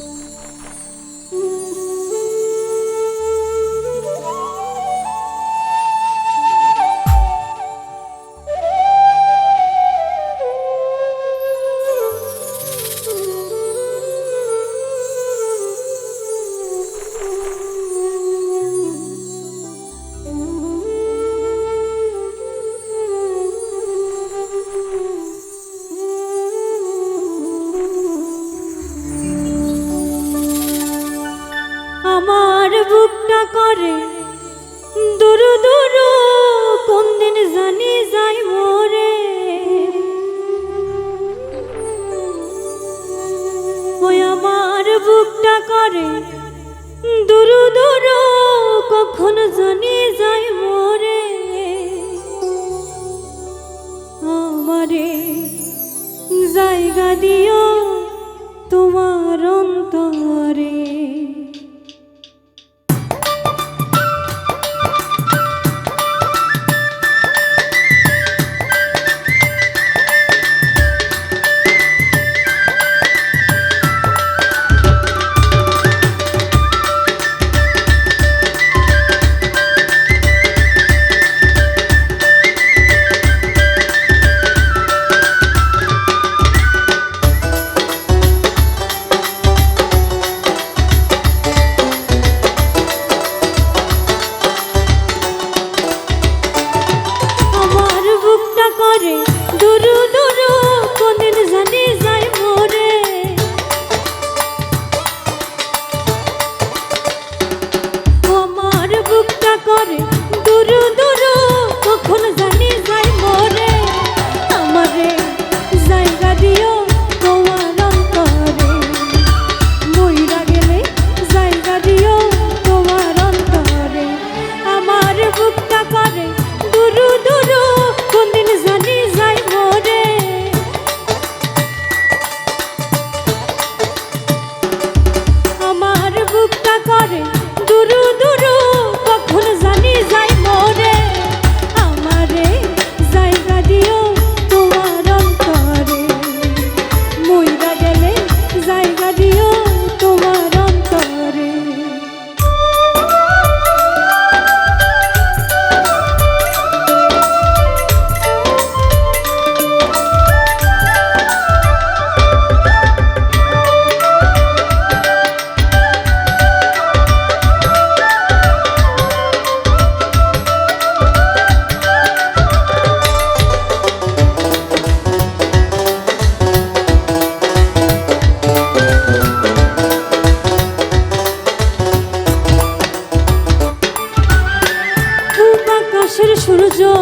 Música i morir duduk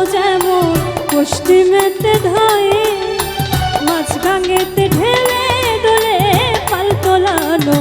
যেমন পশ্চিমেতে ধয়ে মাঝ গাঙেতে ঢেলে দোলে পাল তোলানো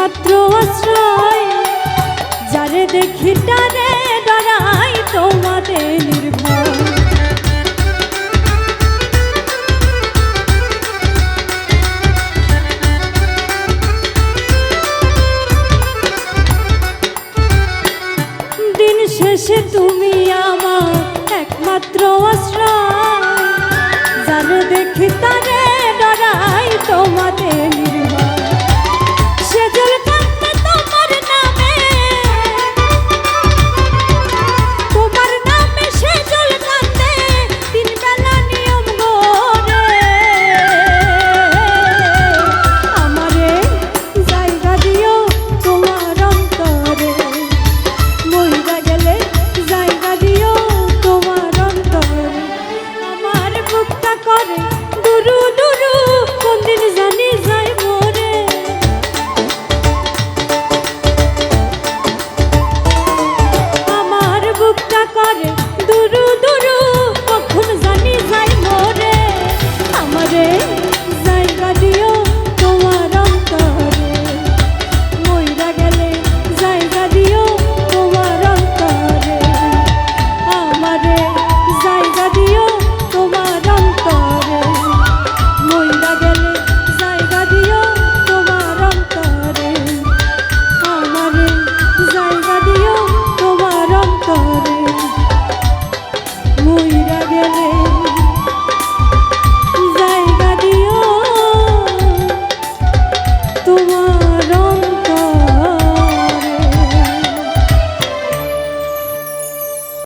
একমাত্র আশ্রয়। যারে দেখি তারে ডরাই তোমাদের নির্ভয়।